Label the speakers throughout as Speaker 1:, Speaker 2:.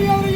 Speaker 1: ಕುಮಾರಸ್ವಾಮಿ ಅವರಿಗೆ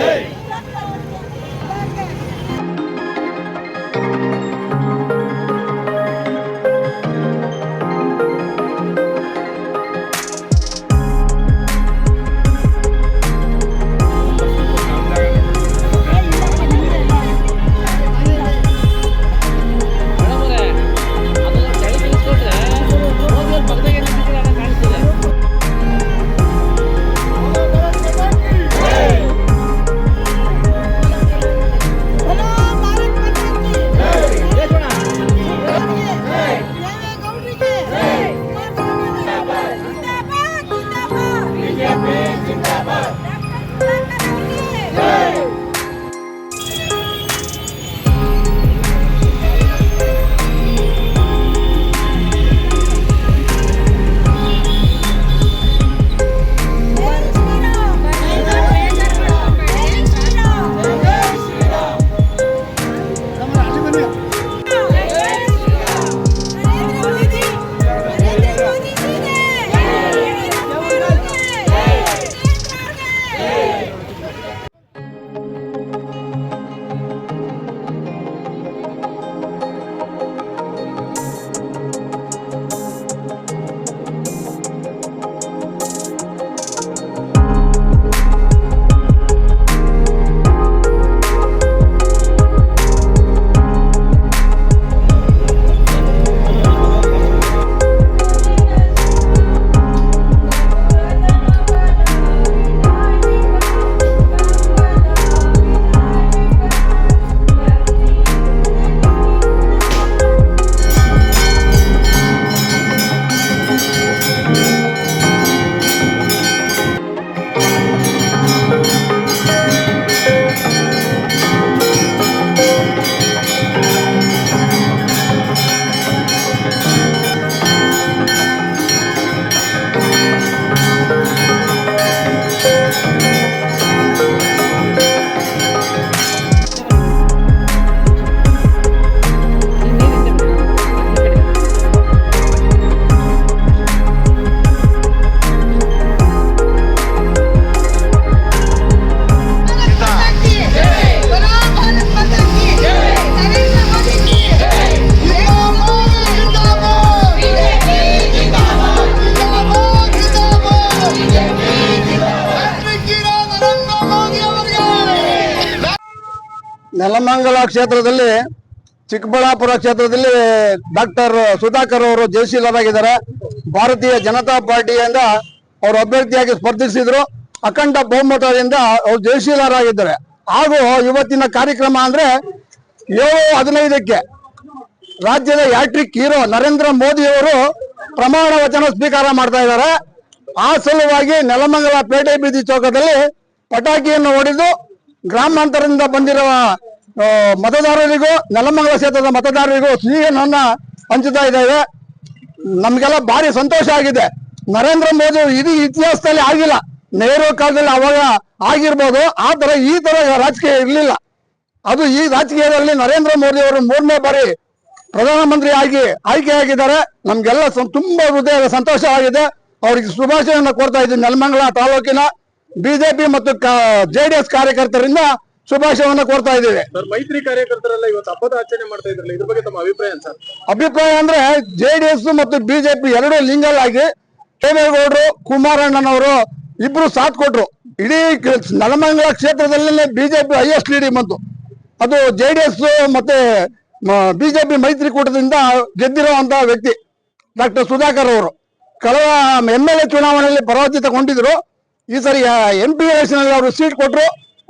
Speaker 2: జై.
Speaker 3: ನೆಲಮಂಗಲ ಕ್ಷೇತ್ರದಲ್ಲಿ, ಚಿಕ್ಕಬಳ್ಳಾಪುರ ಕ್ಷೇತ್ರದಲ್ಲಿ ಡಾಕ್ಟರ್ ಸುಧಾಕರ್ ಅವರು ಜಯಶೀಲರಾಗಿದ್ದಾರೆ. ಭಾರತೀಯ ಜನತಾ ಪಾರ್ಟಿಯಿಂದ
Speaker 1: ಅವರು ಅಭ್ಯರ್ಥಿಯಾಗಿ ಸ್ಪರ್ಧಿಸಿದ್ರು. ಅಖಂಡ ಬಹುಮತದಿಂದ ಅವರು ಜಯಶೀಲರಾಗಿದ್ದಾರೆ. ಹಾಗೂ ಇವತ್ತಿನ ಕಾರ್ಯಕ್ರಮ ಅಂದ್ರೆ ಏಳು ಹದಿನೈದಕ್ಕೆ ರಾಜ್ಯದ ಯಾಟ್ರಿಕ್ ಹೀರೋ ನರೇಂದ್ರ ಮೋದಿ ಅವರು ಪ್ರಮಾಣ ವಚನ ಸ್ವೀಕಾರ ಮಾಡ್ತಾ ಇದ್ದಾರೆ. ಆ ಸಲುವಾಗಿ ನೆಲಮಂಗಲ ಪೇಟೆ ಬೀದಿ ಚೌಕದಲ್ಲಿ ಪಟಾಕಿಯನ್ನು ಹೊಡೆದು ಗ್ರಾಮಾಂತರದಿಂದ ಬಂದಿರುವ ಮತದಾರರಿಗೂ, ನೆಲಮಂಗಲ ಕ್ಷೇತ್ರದ ಮತದಾರರಿಗೂ ಸಿಹಿಯನ್ನ ಹಂಚುತ್ತಾ ಇದ್ದೇವೆ ನಮಗೆಲ್ಲ ಭಾರಿ ಸಂತೋಷ ಆಗಿದೆ. ನರೇಂದ್ರ ಮೋದಿ ಇದು ಇತಿಹಾಸದಲ್ಲಿ ಆಗಿಲ್ಲ. ನೆಹರು ಕಾಲದಲ್ಲಿ ಅವಾಗ ಆಗಿರ್ಬೋದು. ಆ ತರ ಈ ತರ ರಾಜಕೀಯ ಇರಲಿಲ್ಲ. ಅದು ಈ ರಾಜಕೀಯದಲ್ಲಿ ನರೇಂದ್ರ ಮೋದಿ ಅವರು ಮೂರನೇ ಬಾರಿ ಪ್ರಧಾನಮಂತ್ರಿ ಆಗಿ ಆಯ್ಕೆಯಾಗಿದ್ದಾರೆ ನಮ್ಗೆಲ್ಲ ತುಂಬ ತುಂಬಾ ಹೃದಯದ ಸಂತೋಷವಾಗಿದೆ ಅವ್ರಿಗೆ ಶುಭಾಶಯವನ್ನು ಕೊಡ್ತಾ ಇದ್ದೀನಿ. ನೆಲಮಂಗಲ ತಾಲೂಕಿನ ಬಿಜೆಪಿ ಮತ್ತು ಜೆಡಿಎಸ್ ಕಾರ್ಯಕರ್ತರಿಂದ ಶುಭಾಶಯವನ್ನು ಕೋರ್ತಾ ಇದ್ದೀವಿ.
Speaker 4: ಸರ್ ಮೈತ್ರಿ ಕಾರ್ಯಕರ್ತರೆಲ್ಲ ಇವತ್ತು ಹಬ್ಬದ ಆಚರಣೆ ಮಾಡ್ತಾ ಇದ್ರಲ್ಲ ಇದ್ರ ಬಗ್ಗೆ ತಮ್ಮ ಅಭಿಪ್ರಾಯ ಸರ್?
Speaker 1: ಅಭಿಪ್ರಾಯ ಅಂದ್ರೆ ಜೆಡಿಎಸ್ ಮತ್ತು ಬಿಜೆಪಿ ಎರಡೂ ಲಿಂಗಲ್ ಆಗಿ ದೇವೇಗೌಡರು ಕುಮಾರಣ್ಣನವರು ಇಬ್ರು ಸಾಥ್ ಕೊಟ್ರು. ಇಡೀ ನಲಮಂಗಲ ಕ್ಷೇತ್ರದಲ್ಲೇ ಬಿಜೆಪಿ ಹೈಯೆಸ್ಟ್ ಲೀಡಿಂಗ್ ಬಂತು. ಅದು ಜೆ ಡಿ ಎಸ್ ಮತ್ತೆ ಬಿಜೆಪಿ ಮೈತ್ರಿಕೂಟದಿಂದ ಗೆದ್ದಿರುವಂತ ವ್ಯಕ್ತಿ ಡಾಕ್ಟರ್ ಸುಧಾಕರ್ ಅವರು. ಕಳೆದ ಎಂ ಎಲ್ ಎ ಚುನಾವಣೆಯಲ್ಲಿ ಪರಾಜಿತಗೊಂಡಿದ್ರು. ಈ ಸರಿ ಎಂ ಪಿ ಎಲೆಕ್ಷನ್ ಅವರು ಸೀಟ್ ಕೊಟ್ರು.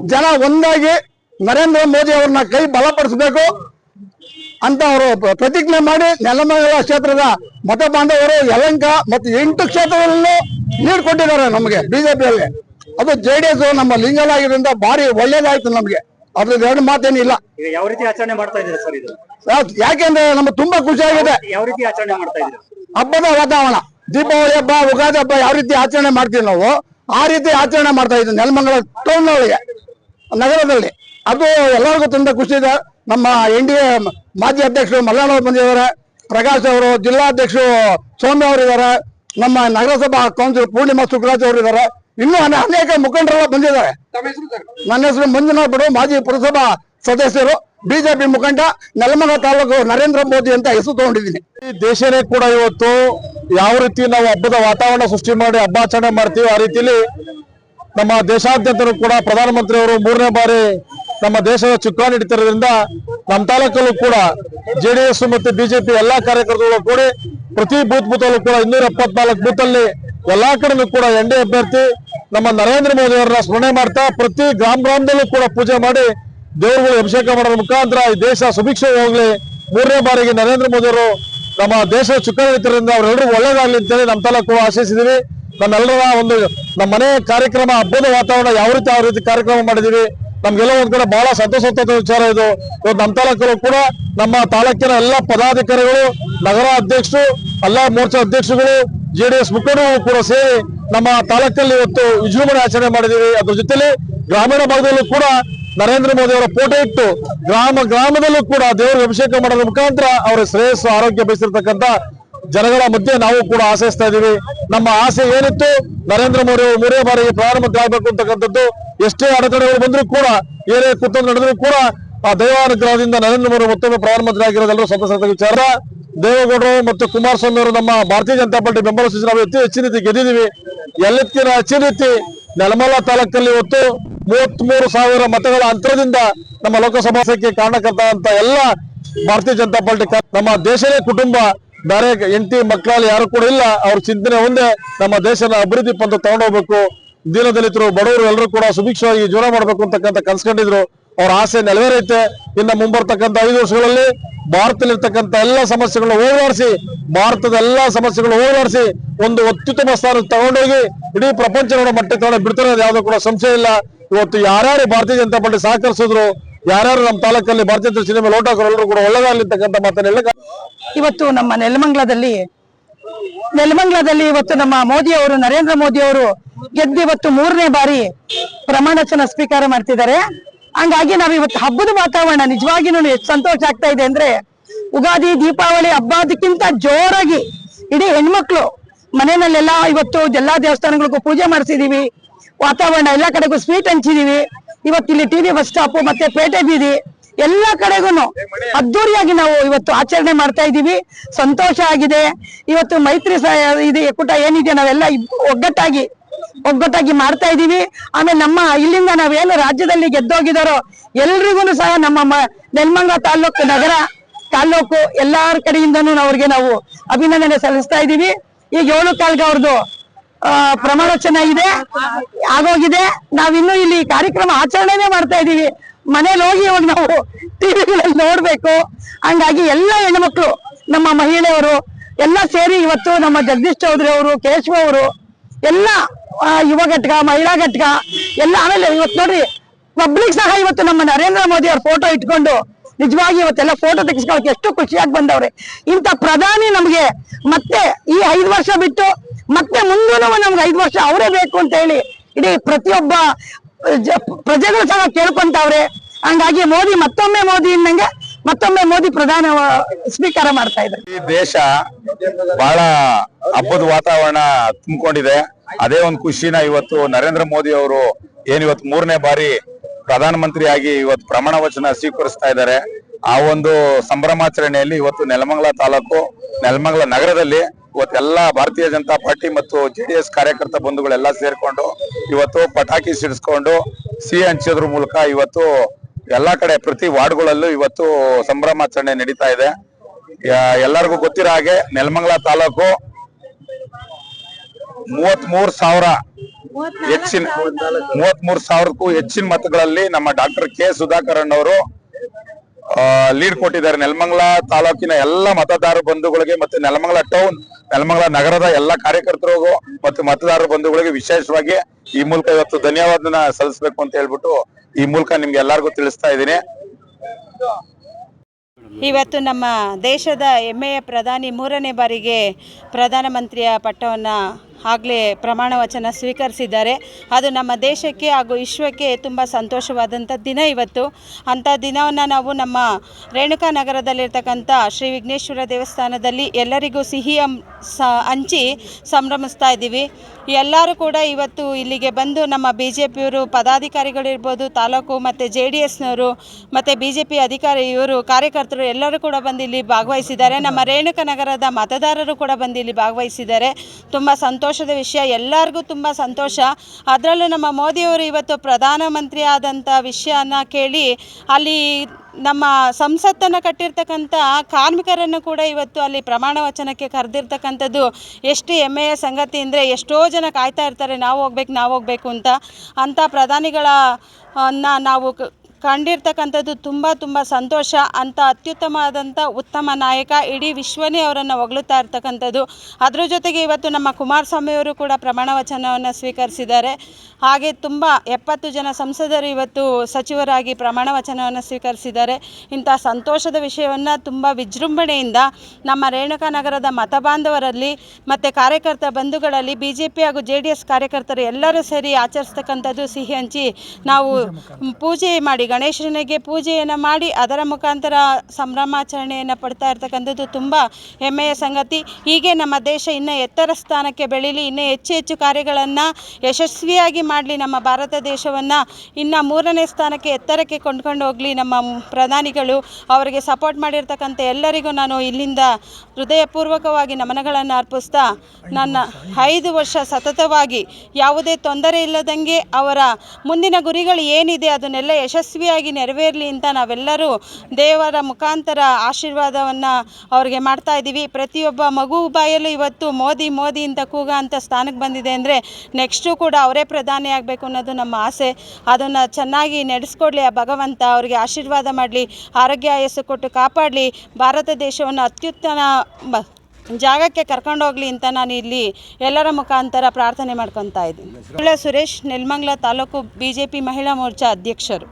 Speaker 1: ಜನ ಒಂದಾಗಿ ನರೇಂದ್ರ ಮೋದಿ ಅವ್ರನ್ನ ಕೈ ಬಲಪಡಿಸಬೇಕು ಅಂತ ಅವರು ಪ್ರತಿಜ್ಞೆ ಮಾಡಿ ನೆಲಮಂಗಲ ಕ್ಷೇತ್ರದ ಮತ ಬಾಂಧವರು ಯಲಂಕ ಮತ್ತು ಎಂಟು ಕ್ಷೇತ್ರಗಳಲ್ಲೂ ನೀಡ್ ಕೊಟ್ಟಿದ್ದಾರೆ ನಮಗೆ ಬಿಜೆಪಿಯಲ್ಲಿ. ಅದು ಜೆಡಿಎಸ್ ನಮ್ಮ ಲಿಂಗಲಾಗಿರೋದ್ರಿಂದ ಭಾರಿ ಒಳ್ಳೇದಾಯ್ತು ನಮಗೆ. ಅದ್ರದ್ದು ಎರಡು ಮಾತೇನಿಲ್ಲ
Speaker 5: ಈಗ ಯಾವ ರೀತಿ ಆಚರಣೆ ಮಾಡ್ತಾ ಇದ್ದೀರಾ ಸರ್ ಇದು?
Speaker 1: ಯಾಕ್- ಯಾಕೆಂದ್ರೆ ನಮ್ಗೆ ತುಂಬಾ ಖುಷಿ ಆಗಿದೆ.
Speaker 5: ಯಾವ ರೀತಿ ಆಚರಣೆ ಮಾಡ್ತಾ ಇದ್ದೀರಾ?
Speaker 1: ಹಬ್ಬದ ವಾತಾವರಣ ದೀಪಾವಳಿ ಹಬ್ಬ ಉಗಾದಿ ಹಬ್ಬ ಯಾವ ರೀತಿ ಆಚರಣೆ ಮಾಡ್ತೀವಿ ನಾವು ಆ ರೀತಿ ಆಚರಣೆ ಮಾಡ್ತಾ ಇದ್ದೀವಿ ನೆಲಮಂಗಲ ಟೌನ್ ಒಳಗೆ ನಗರದಲ್ಲಿ. ಅದು ಎಲ್ಲರಿಗೂ ತುಂಬಾ ಖುಷಿ ಇದೆ. ನಮ್ಮ ಎನ್ ಡಿ ಎ ಮಾಜಿ ಅಧ್ಯಕ್ಷರು ಮಲ್ಲಣ್ಣ ಅವರು ಬಂದಿದ್ದಾರೆ. ಪ್ರಕಾಶ್ ಅವರು ಜಿಲ್ಲಾಧ್ಯಕ್ಷರು ಸೌಮ್ಯ ಅವರು ಇದ್ದಾರೆ. ನಮ್ಮ ನಗರಸಭಾ ಕೌನ್ಸಿಲ್ ಪೂರ್ಣಿಮಾ ಸುಖರಾಜ್ ಅವರು ಇದ್ದಾರೆ. ಇನ್ನೂ ಅನೇ- ಅನೇಕ ಮುಖಂಡರೆಲ್ಲ ಬಂದಿದ್ದಾರೆ. ನನ್ನ ಹೆಸರು ಮಂಜುನಾಥ್ ಬಿಡು ಮಾಜಿ ಪುರಸಭಾ ಸದಸ್ಯರು. ಬಿಜೆಪಿ ಮುಖಂಡ ನೆಲಮಂಗ ತಾಲೂಕು ನರೇಂದ್ರ ಮೋದಿ ಅಂತ ಹೆಸರು ತಗೊಂಡಿದ್ದೀನಿ.
Speaker 4: ಈ ದೇಶನೇ ಕೂಡ ಇವತ್ತು ಯಾವ ರೀತಿ ನಾವು ಹಬ್ಬದ ವಾತಾವರಣ ಸೃಷ್ಟಿ ಮಾಡಿ ಹಬ್ಬಾಚರಣೆ ಮಾಡ್ತೀವಿ ಆ ರೀತಿಲಿ ನಮ್ಮ ದೇಶಾದ್ಯಂತನೂ ಕೂಡ ಪ್ರಧಾನಮಂತ್ರಿ ಅವರು ಮೂರನೇ ಬಾರಿ ನಮ್ಮ ದೇಶದ ಚುಕ್ಕಾಣಿ ಇಡ್ತಿರೋದ್ರಿಂದ ನಮ್ಮ ತಾಲೂಕಲ್ಲೂ ಕೂಡ ಜೆ ಡಿ ಎಸ್ ಮತ್ತು ಬಿಜೆಪಿ ಎಲ್ಲಾ ಕಾರ್ಯಕರ್ತರು ಕೂಡಿ ಪ್ರತಿ ಬೂತ್ ಬೂತಲ್ಲೂ ಕೂಡ ಇನ್ನೂರ ಎಪ್ಪತ್ನಾಲ್ಕು ಬೂತ್ ಅಲ್ಲಿ ಎಲ್ಲಾ ಕಡೆನೂ ಕೂಡ ಎನ್ ಡಿ ಅಭ್ಯರ್ಥಿ ನಮ್ಮ ನರೇಂದ್ರ ಮೋದಿ ಅವರನ್ನ ಸ್ಮರಣೆ ಮಾಡ್ತಾ ಪ್ರತಿ ಗ್ರಾಮ ಗ್ರಾಮದಲ್ಲೂ ಕೂಡ ಪೂಜೆ ಮಾಡಿ ದೇವರುಗಳು ಅಭಿಷೇಕ ಮಾಡೋದ್ರ ಮುಖಾಂತರ ಈ ದೇಶ ಸುಭಿಕ್ಷೆ ಹೋಗ್ಲಿ. ಮೂರನೇ ಬಾರಿಗೆ ನರೇಂದ್ರ ಮೋದಿ ಅವರು ನಮ್ಮ ದೇಶದ ಚುಕ್ಕಾಣಿ ಹಿಡಿತಿರೋದ್ರಿಂದ ಅವರೆಲ್ಲರೂ ಒಳ್ಳೇದಾಗ್ಲಿ ಅಂತೇಳಿ ನಮ್ಮ ತಾಲೂಕು ಆಶಿಸಿದೀವಿ. ನಮ್ಮೆಲ್ಲರ ಒಂದು ನಮ್ಮ ಮನೆ ಕಾರ್ಯಕ್ರಮ, ಹಬ್ಬದ ವಾತಾವರಣ ಯಾವ ರೀತಿ ಯಾವ ರೀತಿ ಕಾರ್ಯಕ್ರಮ ಮಾಡಿದೀವಿ. ನಮ್ಗೆಲ್ಲ ಒಂದ್ ಕಡೆ ಬಹಳ ಸಂತೋಷ ವಿಚಾರ ಇದು. ಇವತ್ತು ನಮ್ಮ ತಾಲೂಕಲ್ಲೂ ಕೂಡ ನಮ್ಮ ತಾಲೂಕಿನ ಎಲ್ಲ ಪದಾಧಿಕಾರಿಗಳು, ನಗರ ಅಧ್ಯಕ್ಷರು, ಎಲ್ಲಾ ಮೋರ್ಚಾ ಅಧ್ಯಕ್ಷರುಗಳು ಎಸ್ ಮುಖಂಡರು ಕೂಡ ಸೇರಿ ನಮ್ಮ ತಾಲೂಕಲ್ಲಿ ಇವತ್ತು ವಿಜೃಂಭಣೆ ಆಚರಣೆ ಮಾಡಿದೀವಿ. ಅದ್ರ ಜೊತೆಲಿ ಗ್ರಾಮೀಣ ಭಾಗದಲ್ಲೂ ಕೂಡ ನರೇಂದ್ರ ಮೋದಿ ಅವರ ಫೋಟೋ ಇಟ್ಟು ಗ್ರಾಮ, ಗ್ರಾಮದಲ್ಲೂ ಕೂಡ ದೇವರಿಗೆ ಅಭಿಷೇಕ ಮಾಡೋದ್ರ ಮುಖಾಂತರ ಅವರ ಶ್ರೇಯಸ್ಸು, ಆರೋಗ್ಯ ಬಯಸಿರ್ತಕ್ಕಂಥ ಜನಗಳ ಮಧ್ಯೆ ನಾವು ಕೂಡ ಆಶಯಿಸ್ತಾ ಇದ್ದೀವಿ. ನಮ್ಮ ಆಸೆ ಏನಿತ್ತು? ನರೇಂದ್ರ ಮೋದಿ ಅವರು ಮೂರೇ ಬಾರಿಗೆ ಪ್ರಧಾನಮಂತ್ರಿ ಆಗ್ಬೇಕು ಅಂತಕ್ಕಂಥದ್ದು. ಎಷ್ಟೇ ಅಡೆತಡೆಗಳು ಬಂದರೂ ಕೂಡ, ಏನೇ ಕುತಂತ್ರ ನಡೆದರೂ ಕೂಡ, ಆ ದೈವಾನುಗ್ರಹದಿಂದ ನರೇಂದ್ರ ಮೋದಿ ಮತ್ತೊಮ್ಮೆ ಪ್ರಧಾನಮಂತ್ರಿ ಆಗಿರೋದೆಲ್ಲರೂ ಸಂತಸದ ವಿಚಾರ. ದೇವೇಗೌಡರು ಮತ್ತು ಕುಮಾರಸ್ವಾಮಿ ಅವರು ನಮ್ಮ ಭಾರತೀಯ ಜನತಾ ಪಾರ್ಟಿ ಬೆಂಬಲ ಸೂಚನೆ ನಾವು ಅತಿ ಹೆಚ್ಚಿನ ರೀತಿ ಗೆದ್ದಿದ್ದೀವಿ. ಎಲ್ಲಕ್ಕಿಂತ ಹೆಚ್ಚಿನ ರೀತಿ ನೆಲಮಲ ತಾಲೂಕಲ್ಲಿ ಇವತ್ತು ಮೂವತ್ಮೂರು ಸಾವಿರ ಮತಗಳ ಅಂತರದಿಂದ ನಮ್ಮ ಲೋಕಸಭಾ ಸಭೆಗೆ ಕಾರಣಕರ್ತ ಅಂತ ಎಲ್ಲ ಭಾರತೀಯ ಜನತಾ ಪಾರ್ಟಿ ನಮ್ಮ ದೇಶವೇ ಕುಟುಂಬ. ಬೇರೆ ಎಂಟಿ ಮಕ್ಕಳಲ್ಲಿ ಯಾರು ಕೂಡ ಇಲ್ಲ. ಅವ್ರ ಚಿಂತನೆ ಒಂದೇ, ನಮ್ಮ ದೇಶದ ಅಭಿವೃದ್ಧಿ ಪಂಥ ತಗೊಂಡೋಗ್ಬೇಕು ದೀನದಲಿತರು, ಬಡವರು ಎಲ್ಲರೂ ಕೂಡ ಸುಭಿಕ್ಷವಾಗಿ ಜೀವನ ಮಾಡ್ಬೇಕು ಅಂತಕ್ಕಂಥ ಕನ್ಸ್ಕೊಂಡಿದ್ರು. ಅವ್ರ ಆಸೆ ನೆರವೇರೈತೆ. ಇನ್ನು ಮುಂಬರ್ತಕ್ಕಂಥ ಐದು ವರ್ಷಗಳಲ್ಲಿ ಭಾರತದಲ್ಲಿರ್ತಕ್ಕಂಥ ಎಲ್ಲ ಸಮಸ್ಯೆಗಳನ್ನ ಹೋಗಾಡಿಸಿ ಭಾರತದ ಎಲ್ಲ ಸಮಸ್ಯೆಗಳನ್ನ ಹೋಗಾಡಿಸಿ ಒಂದು ಅತ್ಯುತ್ತಮ ಸ್ಥಾನ ತಗೊಂಡೋಗಿ ಇಡೀ ಪ್ರಪಂಚ ಮಟ್ಟಕ್ಕೆ ತಗೊಂಡು ಬಿಡ್ತಾರೆ ಯಾವುದೋ ಯಾವ್ದು ಕೂಡ ಸಂಶಯ ಇಲ್ಲ. ಇವತ್ತು ಯಾರ್ಯಾರು ಭಾರತೀಯ ಜನತಾ ಪಾರ್ಟಿ ಸಹಕರಿಸಿದ್ರು ಯಾರ್ಯಾರು ನಮ್ಮ ತಾಲೂಕಲ್ಲಿ ಭಾರತೀಯ ಸಿನಿಮಾ ಲೋಟ ಹಾಕೋರು ಕೂಡ ಒಳ್ಳೆದಾಗಲಿ ಅಂತಕ್ಕಂಥ ಮಾತನ್ನ
Speaker 6: ಇವತ್ತು ನಮ್ಮ ನೆಲಮಂಗಲದಲ್ಲಿ ನೆಲಮಂಗಲದಲ್ಲಿ ಇವತ್ತು ನಮ್ಮ ಮೋದಿ ಅವರು, ನರೇಂದ್ರ ಮೋದಿ ಅವರು ಗೆದ್ದು ಇವತ್ತು ಮೂರನೇ ಬಾರಿ ಪ್ರಮಾಣ ವಚನ ಸ್ವೀಕಾರ ಮಾಡ್ತಿದ್ದಾರೆ. ಹಂಗಾಗಿ ನಾವ್ ಇವತ್ತು ಹಬ್ಬದ ವಾತಾವರಣ ನಿಜವಾಗಿನೂ ಎಷ್ಟು ಸಂತೋಷ ಆಗ್ತಾ ಇದೆ ಅಂದ್ರೆ ಉಗಾದಿ, ದೀಪಾವಳಿ ಹಬ್ಬದಕ್ಕಿಂತ ಜೋರಾಗಿ ಇಡೀ ಹೆಣ್ಮಕ್ಳು ಮನೆಯಲ್ಲೆಲ್ಲ ಇವತ್ತು ಎಲ್ಲಾ ದೇವಸ್ಥಾನಗಳಿಗೂ ಪೂಜೆ ಮಾಡಿಸಿದೀವಿ. ವಾತಾವರಣ ಎಲ್ಲಾ ಕಡೆಗೂ ಸ್ವೀಟ್ ಹಂಚಿದೀವಿ. ಇವತ್ತು ಇಲ್ಲಿ ಟಿವಿ ಬಸ್ ಸ್ಟಾಪ್ ಮತ್ತೆ ಪೇಟೆ ಬೀದಿ ಎಲ್ಲಾ ಕಡೆಗೂ ಅದ್ದೂರಿಯಾಗಿ ನಾವು ಇವತ್ತು ಆಚರಣೆ ಮಾಡ್ತಾ ಇದ್ದೀವಿ. ಸಂತೋಷ ಆಗಿದೆ. ಇವತ್ತು ಮೈತ್ರಿ ಇದು ಕೂಟ ಏನಿದೆ ನಾವೆಲ್ಲ ಒಗ್ಗಟ್ಟಾಗಿ ಒಗ್ಗಟ್ಟಾಗಿ ಮಾಡ್ತಾ ಇದೀವಿ ಆಮೇಲೆ ನಮ್ಮ ಇಲ್ಲಿಂದ ನಾವೇನು ರಾಜ್ಯದಲ್ಲಿ ಗೆದ್ದೋಗಿದಾರೋ ಎಲ್ರಿಗೂ ಸಹ ನಮ್ಮ ನೆಲ್ಮಂಗ ತಾಲೂಕು ನಗರ ತಾಲೂಕು ಎಲ್ಲಾರ ಕಡೆಯಿಂದನೂ ಅವ್ರಿಗೆ ನಾವು ಅಭಿನಂದನೆ ಸಲ್ಲಿಸ್ತಾ ಇದೀವಿ ಈಗ ಏಳು ಕಾಲ್ಗ ಅವ್ರದ್ದು ಪ್ರಮಾಣ ಚೆನ್ನಾಗಿದೆ ಇದೆ ಆಗೋಗಿದೆ. ನಾವಿನ್ನು ಇಲ್ಲಿ ಕಾರ್ಯಕ್ರಮ ಆಚರಣೆನೇ ಮಾಡ್ತಾ ಇದೀವಿ ಮನೇಲಿ ಹೋಗಿ ಇವಾಗ ನಾವು ಟಿವಿಗಳಲ್ಲಿ ನೋಡ್ಬೇಕು. ಹಂಗಾಗಿ ಎಲ್ಲ ಹೆಣ್ಮಕ್ಳು, ನಮ್ಮ ಮಹಿಳೆಯರು ಎಲ್ಲ ಸೇರಿ ಇವತ್ತು ನಮ್ಮ ಜಗದೀಶ್ ಚೌಧರಿ ಅವರು, ಕೇಶವ ಅವರು, ಎಲ್ಲ ಯುವ ಘಟಕ, ಮಹಿಳಾ ಘಟಕ, ಎಲ್ಲ ಆಮೇಲೆ ಇವತ್ತು ನೋಡ್ರಿ ಪಬ್ಲಿಕ್ ಸಹ ಇವತ್ತು ನಮ್ಮ ನರೇಂದ್ರ ಮೋದಿ ಅವ್ರ ಫೋಟೋ ಇಟ್ಕೊಂಡು ನಿಜವಾಗಿ ಇವತ್ತೆಲ್ಲ ಫೋಟೋ ತೆಗೆಸ್ಕೊಳಕ್ಕೆ ಎಷ್ಟು ಖುಷಿಯಾಗಿ ಬಂದವ್ರೆ. ಇಂಥ ಪ್ರಧಾನಿ ನಮ್ಗೆ ಮತ್ತೆ ಈ ಐದು ವರ್ಷ ಬಿಟ್ಟು ಮತ್ತೆ ಮುಂದೂ ನಮ್ಗೆ ಐದು ವರ್ಷ ಅವರೇ ಬೇಕು ಅಂತ ಹೇಳಿ ಇಡೀ ಪ್ರತಿಯೊಬ್ಬ ಪ್ರಜೆಗಳು ಸಹ ಕೇಳ್ಕೊಂತಾವ್ರೆ. ಹಂಗಾಗಿ ಮೋದಿ ಮತ್ತೊಮ್ಮೆ ಮೋದಿ ಇನ್ನಂಗೆ ಮತ್ತೊಮ್ಮೆ ಮೋದಿ ಪ್ರಧಾನ ಸ್ವೀಕಾರ ಮಾಡ್ತಾ ಇದ್ದಾರೆ.
Speaker 7: ಈ ದೇಶ ಬಹಳ ಹಬ್ಬದ ವಾತಾವರಣ ತುಂಬಿಕೊಂಡಿದೆ. ಅದೇ ಒಂದು ಖುಷಿನ ಇವತ್ತು ನರೇಂದ್ರ ಮೋದಿ ಅವರು ಏನ್ ಇವತ್ತು ಮೂರನೇ ಬಾರಿ ಪ್ರಧಾನಮಂತ್ರಿಯಾಗಿ ಇವತ್ತು ಪ್ರಮಾಣ ವಚನ ಸ್ವೀಕರಿಸ್ತಾ ಇದ್ದಾರೆ. ಆ ಒಂದು ಸಂಭ್ರಮಾಚರಣೆಯಲ್ಲಿ ಇವತ್ತು ನೆಲಮಂಗಲ ತಾಲೂಕು, ನೆಲಮಂಗಲ ನಗರದಲ್ಲಿ ಇವತ್ತೆಲ್ಲ ಭಾರತೀಯ ಜನತಾ ಪಾರ್ಟಿ ಮತ್ತು ಜೆ ಡಿ ಎಸ್ ಕಾರ್ಯಕರ್ತ ಬಂಧುಗಳೆಲ್ಲ ಸೇರ್ಕೊಂಡು ಇವತ್ತು ಪಟಾಕಿ ಸಿಡಿಸ್ಕೊಂಡು ಸಿಹಿ ಹಂಚೋದ್ರ ಮೂಲಕ ಇವತ್ತು ಎಲ್ಲ ಕಡೆ ಪ್ರತಿ ವಾರ್ಡ್ಗಳಲ್ಲೂ ಇವತ್ತು ಸಂಭ್ರಮಾಚರಣೆ ನಡೀತಾ ಇದೆ. ಎಲ್ಲರಿಗೂ ಗೊತ್ತಿರೋ ಹಾಗೆ ನೆಲಮಂಗಲ ತಾಲೂಕು ಮೂವತ್ ಮೂರ್ ಸಾವಿರ ಹೆಚ್ಚಿನ ಮೂವತ್ ಮೂರ್ ಸಾವಿರಕ್ಕೂ ಹೆಚ್ಚಿನ ಮತಗಳಲ್ಲಿ ನಮ್ಮ ಡಾಕ್ಟರ್ ಕೆ ಸುಧಾಕರ್ ಅವರು ಲೀಡ್ ಕೊಟ್ಟಿದ್ದಾರೆ. ನೆಲಮಂಗಲ ತಾಲೂಕಿನ ಎಲ್ಲ ಮತದಾರ ಬಂಧುಗಳಿಗೆ ಮತ್ತೆ ನೆಲಮಂಗಲ ಟೌನ್ ನೆಲಮಂಗಲ ನಗರದ ಎಲ್ಲ ಕಾರ್ಯಕರ್ತರಿಗೂ ಮತ್ತು ಮತದಾರ ಬಂಧುಗಳಿಗೆ ವಿಶೇಷವಾಗಿ ಈ ಮೂಲಕ ಇವತ್ತು ಧನ್ಯವಾದನ ಸಲ್ಲಿಸಬೇಕು ಅಂತ ಹೇಳ್ಬಿಟ್ಟು ಈ ಮೂಲಕ ನಿಮ್ಗೆ ಎಲ್ಲರಿಗೂ ತಿಳಿಸ್ತಾ ಇದ್ದೀನಿ.
Speaker 2: ಇವತ್ತು ನಮ್ಮ ದೇಶದ ಹೆಮ್ಮೆಯ ಪ್ರಧಾನಿ ಮೂರನೇ ಬಾರಿಗೆ ಪ್ರಧಾನಮಂತ್ರಿಯ ಪಟ್ಟವನ್ನು ಆಗಲೇ ಪ್ರಮಾಣ ವಚನ ಸ್ವೀಕರಿಸಿದ್ದಾರೆ. ಅದು ನಮ್ಮ ದೇಶಕ್ಕೆ ಹಾಗೂ ವಿಶ್ವಕ್ಕೆ ತುಂಬ ಸಂತೋಷವಾದಂಥ ದಿನ ಇವತ್ತು. ಅಂಥ ದಿನವನ್ನು ನಾವು ನಮ್ಮ ರೇಣುಕಾ ನಗರದಲ್ಲಿರ್ತಕ್ಕಂಥ ಶ್ರೀ ವಿಘ್ನೇಶ್ವರ ದೇವಸ್ಥಾನದಲ್ಲಿ ಎಲ್ಲರಿಗೂ ಸಿಹಿ ಸ, ಹಂಚಿ ಸಂಭ್ರಮಿಸ್ತಾ ಇದ್ದೀವಿ. ಎಲ್ಲರೂ ಕೂಡ ಇವತ್ತು ಇಲ್ಲಿಗೆ ಬಂದು ನಮ್ಮ ಬಿ ಜೆ ಪಿಯವರು ಪದಾಧಿಕಾರಿಗಳಿರ್ಬೋದು ತಾಲೂಕು ಮತ್ತು ಜೆ ಡಿ ಎಸ್ನವರು ಮತ್ತು ಬಿ ಜೆ ಪಿ ಅಧಿಕಾರಿ ಇವರು ಕಾರ್ಯಕರ್ತರು ಎಲ್ಲರೂ ಕೂಡ ಬಂದು ಇಲ್ಲಿ ಭಾಗವಹಿಸಿದ್ದಾರೆ. ನಮ್ಮ ರೇಣುಕಾ ನಗರದ ಮತದಾರರು ಕೂಡ ಬಂದು ಇಲ್ಲಿ ಭಾಗವಹಿಸಿದ್ದಾರೆ. ತುಂಬ ಸಂತೋಷದ ವಿಷಯ, ಎಲ್ಲರಿಗೂ ತುಂಬ ಸಂತೋಷ. ಅದರಲ್ಲೂ ನಮ್ಮ ಮೋದಿಯವರು ಇವತ್ತು ಪ್ರಧಾನಮಂತ್ರಿ ಆದಂಥ ವಿಷಯನ ಕೇಳಿ, ಅಲ್ಲಿ ನಮ್ಮ ಸಂಸತ್ತನ್ನು ಕಟ್ಟಿರ್ತಕ್ಕಂಥ ಕಾರ್ಮಿಕರನ್ನು ಕೂಡ ಇವತ್ತು ಅಲ್ಲಿ ಪ್ರಮಾಣ ವಚನಕ್ಕೆ ಕರೆದಿರ್ತಕ್ಕಂಥದ್ದು, ಎಷ್ಟು ಹೆಮ್ಮೆಯ ಸಂಗತಿ ಅಂದರೆ ಎಷ್ಟೋ ಜನ ಕಾಯ್ತಾ ಇರ್ತಾರೆ, ನಾವು ಹೋಗ್ಬೇಕು ನಾವು ಹೋಗ್ಬೇಕು ಅಂತ. ಅಂಥ ಪ್ರಧಾನಿಗಳ ನಾವು ಕಂಡಿರ್ತಕ್ಕಂಥದ್ದು ತುಂಬ ತುಂಬ ಸಂತೋಷ ಅಂಥ ಅತ್ಯುತ್ತಮವಾದಂಥ ಉತ್ತಮ ನಾಯಕ ಇಡೀ ವಿಶ್ವನೇ ಅವರನ್ನು ಹೊಗಳುತ್ತಾ ಇರ್ತಕ್ಕಂಥದ್ದು. ಅದರ ಜೊತೆಗೆ ಇವತ್ತು ನಮ್ಮ ಕುಮಾರಸ್ವಾಮಿಯವರು ಕೂಡ ಪ್ರಮಾಣ ವಚನವನ್ನು ಸ್ವೀಕರಿಸಿದ್ದಾರೆ. ಹಾಗೆ ತುಂಬ ಎಪ್ಪತ್ತು ಜನ ಸಂಸದರು ಇವತ್ತು ಸಚಿವರಾಗಿ ಪ್ರಮಾಣ ವಚನವನ್ನು ಸ್ವೀಕರಿಸಿದ್ದಾರೆ. ಇಂಥ ಸಂತೋಷದ ವಿಷಯವನ್ನು ತುಂಬ ವಿಜೃಂಭಣೆಯಿಂದ ನಮ್ಮ ರೇಣುಕಾ ನಗರದ ಬಾಂಧವರಲ್ಲಿ ಮತ್ತು ಕಾರ್ಯಕರ್ತ ಬಂಧುಗಳಲ್ಲಿ ಬಿ ಜೆ ಪಿ ಹಾಗೂ ಜೆ ಡಿ ಎಸ್ ಕಾರ್ಯಕರ್ತರು ಎಲ್ಲರೂ ಸೇರಿ ಆಚರಿಸ್ತಕ್ಕಂಥದ್ದು ಸಿಹಿ ಹಂಚಿ ನಾವು ಪೂಜೆ ಮಾಡಿ ಗಣೇಶನಿಗೆ ಪೂಜೆಯನ್ನು ಮಾಡಿ ಅದರ ಮುಖಾಂತರ ಸಂಭ್ರಮಾಚರಣೆಯನ್ನು ಪಡ್ತಾ ಇರ್ತಕ್ಕಂಥದ್ದು ತುಂಬ ಹೆಮ್ಮೆಯ ಸಂಗತಿ. ಹೀಗೆ ನಮ್ಮ ದೇಶ ಇನ್ನೂ ಎತ್ತರ ಸ್ಥಾನಕ್ಕೆ ಬೆಳೀಲಿ, ಇನ್ನೂ ಹೆಚ್ಚು ಹೆಚ್ಚು ಕಾರ್ಯಗಳನ್ನು ಯಶಸ್ವಿಯಾಗಿ ಮಾಡಲಿ ನಮ್ಮ ಭಾರತ ದೇಶವನ್ನು. ಇನ್ನು ಮೂರನೇ ಸ್ಥಾನಕ್ಕೆ ಎತ್ತರಕ್ಕೆ ಕೊಂಡ್ಕೊಂಡು ಹೋಗಲಿ ನಮ್ಮ ಪ್ರಧಾನಿಗಳು. ಅವರಿಗೆ ಸಪೋರ್ಟ್ ಮಾಡಿರ್ತಕ್ಕಂಥ ಎಲ್ಲರಿಗೂ ನಾನು ಇಲ್ಲಿಂದ ಹೃದಯಪೂರ್ವಕವಾಗಿ ನಮನಗಳನ್ನು ಅರ್ಪಿಸ್ತಾ, ನನ್ನ ಐದು ವರ್ಷ ಸತತವಾಗಿ ಯಾವುದೇ ತೊಂದರೆ ಇಲ್ಲದಂಗೆ ಅವರ ಮುಂದಿನ ಗುರಿಗಳು ಏನಿದೆ ಅದನ್ನೆಲ್ಲ ಯಶಸ್ವಿಯಾಗಿ ನೆರವೇರಲಿ ಅಂತ ನಾವೆಲ್ಲರೂ ದೇವರ ಮುಖಾಂತರ ಆಶೀರ್ವಾದವನ್ನು ಅವ್ರಿಗೆ ಮಾಡ್ತಾ ಇದ್ದೀವಿ. ಪ್ರತಿಯೊಬ್ಬ ಮಗು ಬಾಯಲ್ಲೂ ಇವತ್ತು ಮೋದಿ ಮೋದಿ ಅಂತ ಕೂಗ ಅಂತ ಸ್ಥಾನಕ್ಕೆ ಬಂದಿದೆ ಅಂದರೆ ನೆಕ್ಸ್ಟು ಕೂಡ ಅವರೇ ಪ್ರಧಾನಿ ಆಗಬೇಕು ಅನ್ನೋದು ನಮ್ಮ ಆಸೆ. ಅದನ್ನು ಚೆನ್ನಾಗಿ ನಡೆಸ್ಕೊಡ್ಲಿ ಆ ಭಗವಂತ, ಅವರಿಗೆ ಆಶೀರ್ವಾದ ಮಾಡಲಿ, ಆರೋಗ್ಯ ಆಯಸ್ಸು ಕೊಟ್ಟು ಕಾಪಾಡಲಿ, ಭಾರತ ದೇಶವನ್ನು ಅತ್ಯುತ್ತಮ ಜಾಗಕ್ಕೆ ಕರ್ಕೊಂಡೋಗ್ಲಿ ಅಂತ ನಾನು ಇಲ್ಲಿ ಎಲ್ಲರ ಮುಖಾಂತರ ಪ್ರಾರ್ಥನೆ ಮಾಡ್ಕೊತಾ ಇದ್ದೀನಿ. Suresh, Nelamangala taluk B J P Mahila Morcha ಅಧ್ಯಕ್ಷರು.